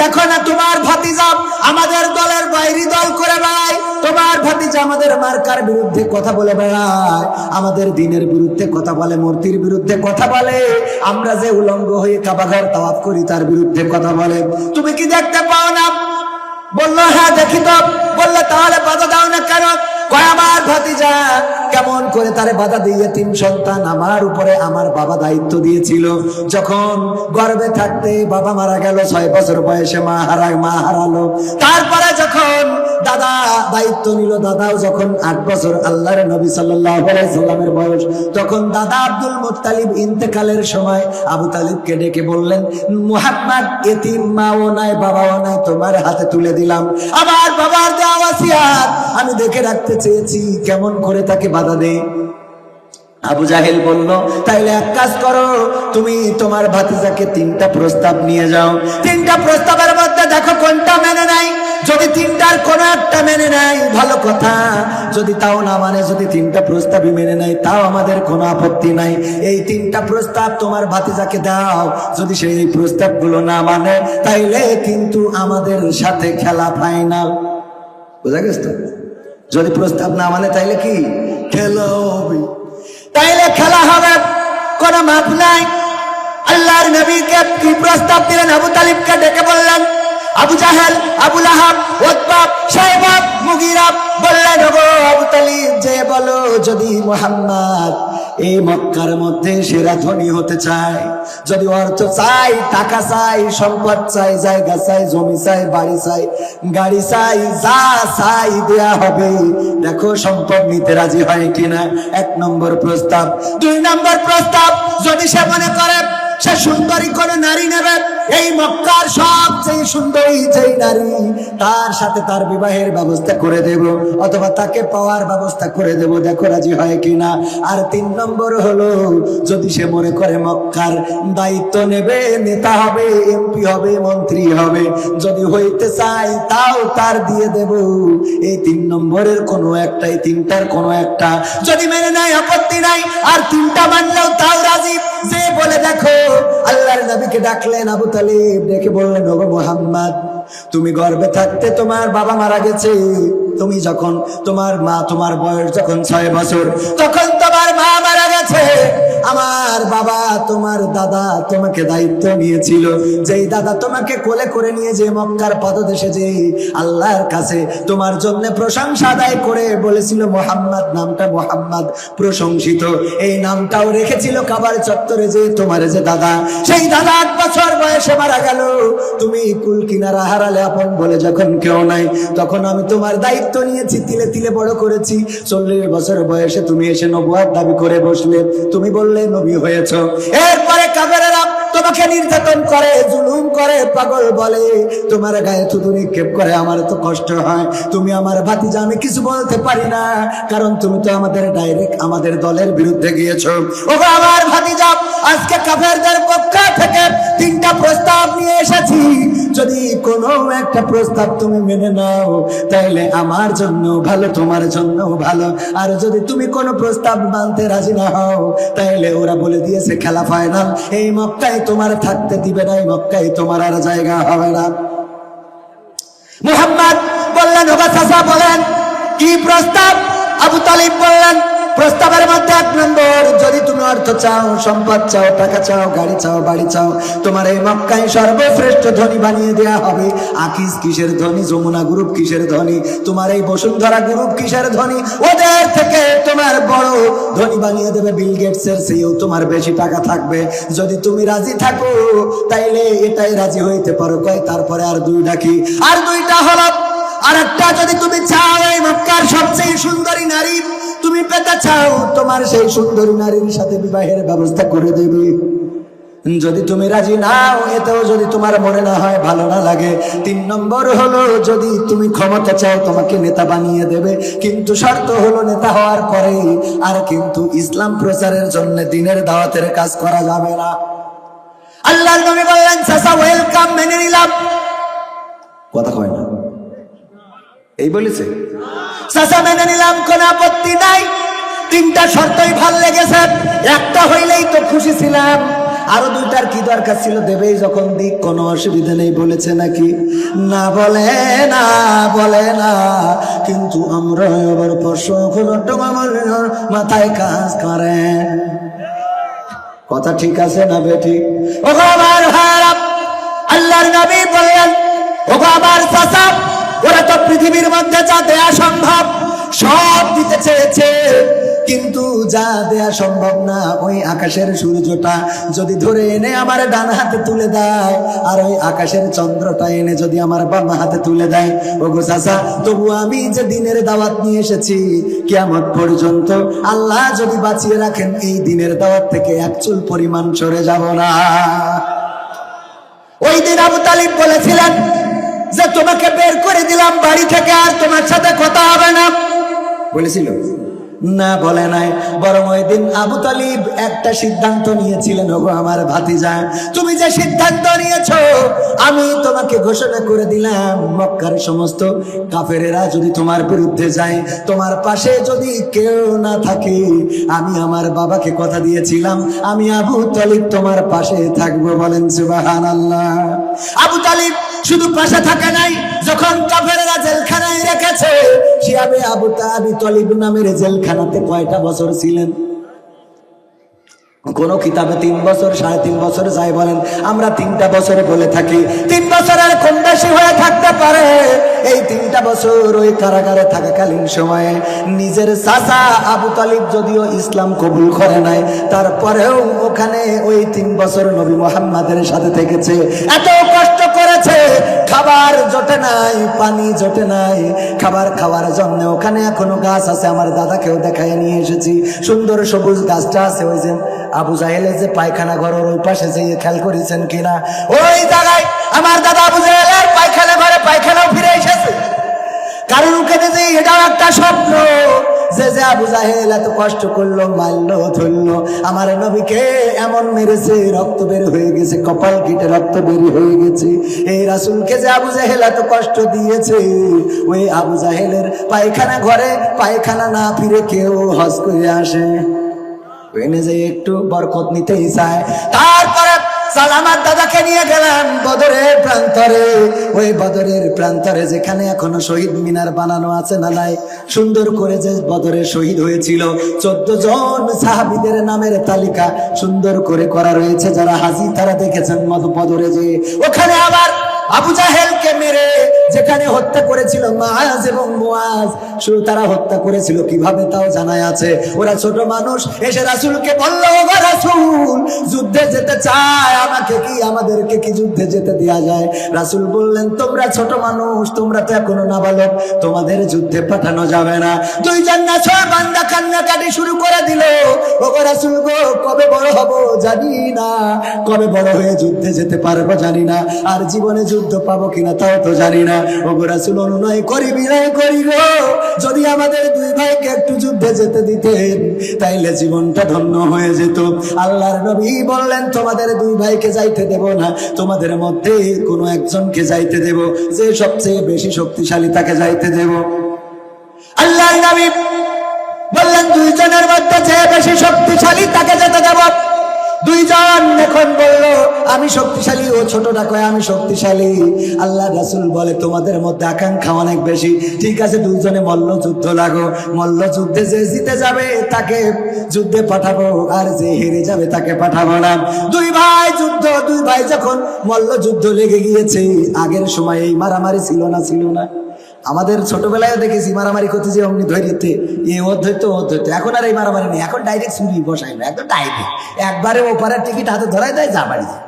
দেখো না তোমার ভাতিজা, আমাদের দলের বাইরি দল করে বেড়ায়। তোমার ভাতিজা আমাদের মার্কার বিরুদ্ধে কথা বলে বেড়ায়। আমাদের দিনের বিরুদ্ধে কথা বলে, মূর্তির বিরুদ্ধে কথা বলে। আমরা যে উলঙ্গ হয়ে কাবাঘর তাওয়াফ করি, তার বিরুদ্ধে কথা বলে। তুমি কি দেখতে পাও না? বলল হ্যাঁ দেখি তো। বলল, তাহলে বাধা দাও না কেন? কয়, আমার ভাতিজা, কেমন করে তারে বাধা দিয়ে তিন সন্তান আমার উপরে আমার বাবা দায়িত্ব দিয়েছিল। যখন গর্বে থাকতে বাবা মারা গেল, ছয় বছর বয়সে মা হারা, মা হারালো। তারপরে যখন দায়িত্ব নিল দাদাও যখন আট বছর আল্লাহর নবী সাল্লামের বয়স, তখন দাদা আব্দুল মুত্তালিব ইন্তেকালের সময় আবু তালিবকে ডেকে বললেন, মুহাম্মদ, এতিম মাও নাই, বাবাও নাই, তোমার হাতে তুলে দিলাম। আমার বাবার দেওয়া আমি দেখে রাখতে চেয়েছি, কেমন করে তাকে বাধা দেয় আবু জাহেল বলল, তাইলে এক কাজ করো, তুমি তোমার ভাতিজাকে তিনটা প্রস্তাব নিয়ে যাও। তিনটা প্রস্তাবের মধ্যে দেখো কোনটা মেনে নাই। যদি তিনটার কোন একটা মেনে নাই ভালো কথা। যদি তাও না মানে যদি তিনটা প্রস্তাবই মেনে নাই তাও আমাদের কোনো আপত্তি নাই। এই তিনটা প্রস্তাব তোমার ভাতিজাকে দাও। যদি সেই এই প্রস্তাবগুলো না মানে তাইলে কিন্তু আমাদের সাথে খেলা ফাইনাল বোঝা গেছে তো? যদি প্রস্তাব না মানে তাইলে কি? খেলা তাইলে খেলা হবে। কোন মাপ নাই। আল্লাহর নবীকে কি প্রস্তাব দিলেন? আবু তালিবকে ডেকে বললেন আবু জাহেল, আবু লাহাব, ওতবাব, সাহেবাব, মুগিরাব বললেন, ওগো আবু তালিব, যে বলো যদি মোহাম্মদ এই মক্কার মধ্যে সেরা ধনী হতে চায়, যদি অর্থ চাই, টাকা চাই, সম্পদ চাই, জায়গা চাই, জমি চাই, বাড়ি চাই, গাড়ি চাই, যা চাই দেয়া হবে। দেখো সম্পদ নিতে রাজি হয় কিনা? এক নম্বর প্রস্তাব। দুই নম্বর প্রস্তাব, যদি সে মনে করে, সে সুন্দরী কোন নারী নেবে, এই মক্কার সবচেয়ে সুন্দরী যেই নারী, তার সাথে তার বিবাহের ব্যবস্থা করে দেব, অথবা তাকে পাওয়ার ব্যবস্থা করে দেব, দেখো রাজি হয় কিনা? আর তিন নম্বর হলো, যদি সে মনে করে মক্কার দায়িত্ব নেবে, নেতা হবে এমপি হবে, মন্ত্রী হবে, যদি হইতে চাই তাও তার দিয়ে দেব। এই তিন নম্বরের কোনো একটাই, তিনটার কোনো একটা, যদি মেনে নেয় আপত্তি নাই, আর তিনটা মানলেও তাও রাজি। যে বলে দেখো, আল্লাহর নবীকে ডাকলেন আবু তালিব, ডেকে বললেন, ওগো মোহাম্মদ তুমি গর্বে থাকতে তোমার বাবা মারা গেছে। তুমি যখন তোমার মা, তোমার বয়স যখন ছয় বছর, তখন তোমার মা মারা গেছে আমার বাবা, তোমার দাদা তোমাকে দায়িত্ব নিয়েছিল। যেই দাদা তোমাকে কোলে করে নিয়ে যে মক্কার পদদেশে যে আল্লাহর কাছে তোমার জন্য প্রশংসা আদায় করে বলেছিল, মোহাম্মদ নামটা মোহাম্মদ, প্রশংসিত। এই নামটাও রেখেছিল কাবার চত্বরে যে তোমার যে দাদা। সেই দাদা আট বছর বয়সে মারা গেল। তুমি কুল কিনারা হারালে আপন বলে যখন কেউ নাই। তখন আমি তোমার দায়িত্ব নিয়েছি, তিলে তিলে বড় করেছি। চল্লিশ বছর বয়সে তুমি এসে নবুয়ার দাবি করে বসলে। তুমি বললে নবী হয়েছ। এরপরে কাবেরেরা তোমাকে নির্যাতন করে, জুলুম করে, পাগল বলে, তোমার গায়ে থুতু নিক্ষেপ করে আমার তো কষ্ট হয়। তুমি আমার ভাতিজা, আমি কিছু বলতে পারি না। কারণ তুমি তো আমাদের ডাইরেক্ট আমাদের দলের বিরুদ্ধে গিয়েছো। ও আমার ভাতিজা, আজকে কাফেরদের কোনো একটা প্রস্তাব তুমি মেনে নাও। তাইলে আমার জন্য ভালো, তোমার জন্য ভালো। আর যদি তুমি কোনো প্রস্তাব মানতে রাজি না হও, তাইলে ওরা বলে দিয়েছে, খেলা ফাইনাল এই মক্কায় তোমার থাকতে দিবে না, এই মক্কায় তোমার আর জায়গা হবে না। মুহাম্মদ বললেন বলেন, কি প্রস্তাব? আবু তালিব বললেন প্রস্তাবের মধ্যে এক নম্বর, যদি তুমি অর্থ চাও, সম্পদ চাও, টাকা চাও, গাড়ি চাও, বাড়ি চাও, তোমার এই মক্কায় সর্বশ্রেষ্ঠ ধনী বানিয়ে দেয়া হবে। আকিস কিসের ধনী, যমুনা গ্রুপ কিসের ধনী, তোমার এই বসুন্ধরা গ্রুপ কিসের ধনী? ওদের থেকে তোমার বড় ধনী বানিয়ে দেবে বিল গেটস এর সেও তোমার বেশি টাকা থাকবে। যদি তুমি রাজি থাকো, তাইলে এটাই রাজি হইতে পারো। কয়, তারপরে আর দুই ডাকি। আর দুইটা হলো আর একটা যদি তুমি চাও, এই মক্কার সবচেয়ে সুন্দরী নারী তুমি পেতে চাও, তোমার সেই সুন্দরী নারীর সাথে বিবাহের ব্যবস্থা করে দেবে। যদি তুমি রাজি নাও, এতেও যদি তোমার মনে না হয় ভালো না লাগে। তিন নম্বর হলো, যদি তুমি ক্ষমতা চাও, তোমাকে নেতা বানিয়ে দেবে। কিন্তু শর্ত হলো, নেতা হওয়ার পরে আর কিন্তু ইসলাম প্রচারের জন্য দিনের দাওয়াতের কাজ করা যাবে না। আল্লাহর নবী বললেন কথা কয় এই বলেছে? চাচা মেনে নিলাম, কোন আপত্তি নাই। তিনটা শর্তই ভালো লেগেছে। একটা হইলেই তো খুশি ছিলাম। আরও দুইটার কি দরকার ছিল দেবেই যখন দিক, কোনো অসুবিধা নেই বলেছে নাকি? না বলে না বলে না। কিন্তু আমরা আবার প্রশ্ন মাথায় কাজ করে। কথা ঠিক আছে না বেঠিক ও গো আমার ভাইরা, আল্লাহর নবী বললেন ও গো আমার ওরা তো পৃথিবীর মধ্যে যা দেয়া সম্ভব, সব দিতে চেয়েছে। কিন্তু যা দেয়া সম্ভব না, ওই আকাশের সূর্যটা যদি ধরে এনে আমার ডান হাতে তুলে দেয় আর ওই আকাশের চন্দ্রটা এনে যদি আমার বাম হাতে তুলে দেয় ও গো চাচা, তবু আমি যে দিনের দাওয়াত নিয়ে এসেছি কেমন পর্যন্ত আল্লাহ যদি বাঁচিয়ে রাখেন, এই দিনের দাওয়াত থেকে এক চুল পরিমাণ সরে যাব না। ওই দিন আবু তালিব বলেছিলেন তোমাকে বের করে দিলাম বাড়ি থেকে আর তোমার সাথে কথা হবে না। বলেছিল? না, বলে নাই। বরং ওই দিন আবু তালিব একটা সিদ্ধান্ত নিয়েছিলেন, ওগো আমার ভাতিজা, তুমি যে সিদ্ধান্ত নিয়েছো, আমি তোমাকে ঘোষণা করে দিলাম, মক্কার সমস্ত কাফেরেরা যদি তোমার বিরুদ্ধে যায়, তোমার পাশে যদি কেউ না থাকে, আমি আমার বাবাকে কথা দিয়েছিলাম, আমি আবু তালিব তোমার পাশে থাকব বলেন সুবাহান আল্লাহ আবু তালিব শুধু পাশে থাকে নাই, যখন কাফেরেরা জেলখানায় রেখেছে, শিয়াবে আবু তাবি তলিব নামের জেলখানাতে কয়টা বছর ছিলেন? কোন কিতাবে তিন বছর, সাড়ে তিন বছর যাই বলেন, আমরা তিনটা বছরে বলে থাকি। তিন বছরের কম বেশি হয়ে থাকতে পারে। এই তিনটা বছর ওই কারাগারে থাকাকালীন সময়ে নিজের চাচা আবু তালিব যদিও ইসলাম কবুল করে নাই, তারপরেও ওখানে ওই তিন বছর নবী মোহাম্মদের সাথে থেকেছে। এত কষ্ট করেছে খাবার জোটে নাই, পানি জোটে নাই। খাবার খাওয়ার জন্য ওখানে এখনও গাছ আছে, আমার দাদাকেও দেখায় নিয়ে এসেছি। সুন্দর সবুজ গাছটা আছে, ওই যে আবু জাহেলের যে পায়খানা ঘরের ওই পাশে যে খেয়াল করেছেন কিনা? ওই জায়গায় আমার দাদা আবু জাহেলের পায়খানা ঘরে পায়খানাও ফিরে এসেছে। কারণ ওখানে যে এটাও একটা স্বপ্ন। যে যে আবু জাহেল এত কষ্ট করল, মারলো, ধরলো, আমার নবীকে এমন মেরেছে, রক্ত বের হয়ে গেছে, কপাল কেটে রক্ত বের হয়ে গেছে। এই রাসুলকে যে আবু জাহেল এত কষ্ট দিয়েছে, ওই আবু জাহেলের পায়খানা ঘরে পায়খানা না ফিরে কেউ হজ করে আসে। এনে যে একটু বরকত নিতেই চায়। তারপরে সালামার দাদাকে নিয়ে গেলাম বদরের প্রান্তরে। ওই বদরের প্রান্তরে যেখানে এখনও শহীদ মিনার বানানো আছে না নাই, সুন্দর করে যে বদরে শহীদ হয়েছিল, চোদ্দ জন সাহাবিদের নামের তালিকা সুন্দর করে করা রয়েছে। যারা হাজি তারা দেখেছেন মদ বদরে যে, ওখানে আবার আবু জাহেলকে মেরে যেখানে হত্যা করেছিল মাজ এবং মুয়াজ, শুধু তারা হত্যা করেছিল, কীভাবে তাও জানাই আছে? ওরা ছোট মানুষ, এসে রাসুলকে বলল রাসুল, যুদ্ধে যেতে চায়, আমাকে কি, আমাদেরকে কি যুদ্ধে যেতে দেয়া যায়? রাসুল বললেন, তোমরা ছোট মানুষ, তোমরা তো এখনও না নাবালক, তোমাদের যুদ্ধে পাঠানো যাবে না। দুইজন না ছয় বান্দা কান্নাকাটি শুরু করে দিল। ওগো রাসুল গো, কবে বড় হব জানি না, কবে বড় হয়ে যুদ্ধে যেতে পারব জানি না, আর জীবনে যুদ্ধ পাবো কিনা তাও তো জানি না। ওগো রাসুল অনুনয় করি, বিনয় করি গো। যদি আমাদের দুই ভাইকে একটু যুদ্ধে যেতে দিতেন, তাইলে জীবনটা ধন্য হয়ে যেত। আল্লাহর নবী বললেন, তোমাদের দুই ভাইকে যাইতে দেব না, তোমাদের মধ্যে কোনো একজনকে যাইতে দেব, যে সবচেয়ে বেশি শক্তিশালী তাকে যাইতে দেব। আল্লাহর নবী বললেন, দুইজনের মধ্যে যে বেশি শক্তিশালী দুইজন এখন বলল, আমি শক্তিশালী ও ছোটটা কয়, আমি শক্তিশালী। আল্লাহ রাসুল বলে, তোমাদের মধ্যে আকাঙ্ক্ষা অনেক বেশি। ঠিক আছে, দুইজনে মল্ল যুদ্ধ লাগো। মল্ল যুদ্ধে যে জিতে যাবে, তাকে যুদ্ধে পাঠাবো। আর যে হেরে যাবে, তাকে পাঠাবো না। দুই ভাই যুদ্ধ, দুই ভাই যখন মল্ল যুদ্ধ লেগে গিয়েছে, আগের সময় এই মারামারি ছিল না ছিল না। আমাদের ছোটবেলায় দেখেছি মারামারি করতে যে অমনি ধৈর্যতে এ ও ধরতো এখন আর এই মারামারি নেই। এখন ডাইরেক্ট ছুরি বসাই না। একদম ডাইরেক্ট একবারে ওপারের টিকিট হাতে ধরাই দেয়, যা বাড়ি যায়।